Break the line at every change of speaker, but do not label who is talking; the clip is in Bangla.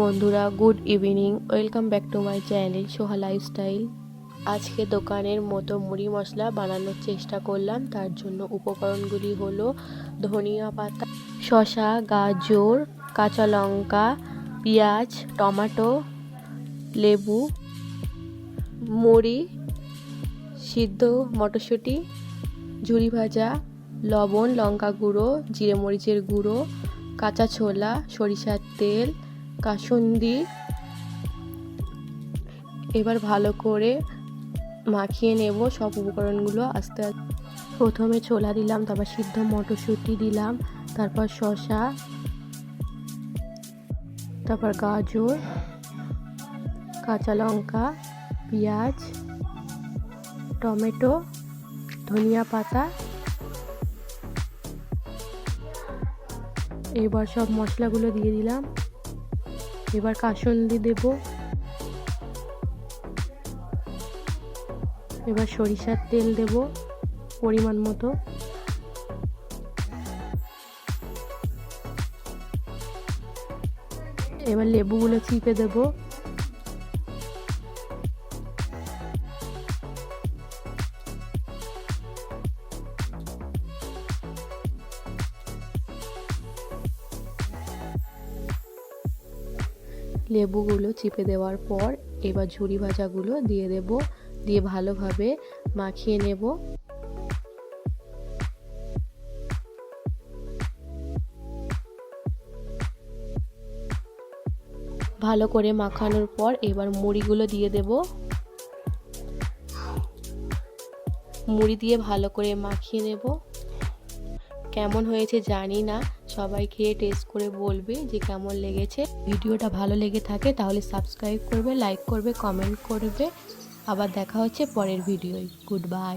বন্ধুরা, good evening. Welcome back to my channel Soha lifestyle. আজকে দোকানের মতো মুড়ি মশলা বানানোর চেষ্টা করলাম। তার জন্য উপকরণগুলি হলো ধনিয়া পাতা, শসা, গাজর, কাঁচা লঙ্কা, পেঁয়াজ, টমেটো, লেবু, মুড়ি, সিদ্ধ মটরশুঁটি, ঝুরি ভাজা, লবণ, লঙ্কা গুঁড়ো, জিরে মরিচের গুঁড়ো, কাঁচা ছোলা, সরিষার তেল কাসুন্দি। এবার ভালো করে মাখিয়ে নেব সব উপকরণগুলো আস্তে আস্তে। প্রথমে ছোলা দিলাম, তারপর সিদ্ধ মটরশুঁটি দিলাম, তারপর শসা, তারপর গাজর, কাঁচা লঙ্কা, পেঁয়াজ, টমেটো, ধনিয়া পাতা। এবার সব মশলাগুলো দিয়ে দিলাম। এবার কাসন্দি দেব। এবার সরিষার তেল দেব পরিমাণ মতো। এবার লেবুগুলো চিপে দেব। লেবুগুলো চিপে দেওয়ার পর এবার ঝুরি ভাজাগুলো দিয়ে দেব, দিয়ে ভালোভাবে মাখিয়ে নেব। ভালো করে মাখানোর পর এবার মুড়িগুলো দিয়ে দেব। মুড়ি দিয়ে ভালো করে মাখিয়ে নেব। কেমন হয়েছে জানি না। সবাই খেয়ে টেস্ট করে বলবে যে কেমন লেগেছে। ভিডিওটা ভালো লেগে থাকে তাহলে সাবস্ক্রাইব করবে লাইক করবে কমেন্ট করবে। আবার দেখা হচ্ছে পরের ভিডিওয় গুড বাই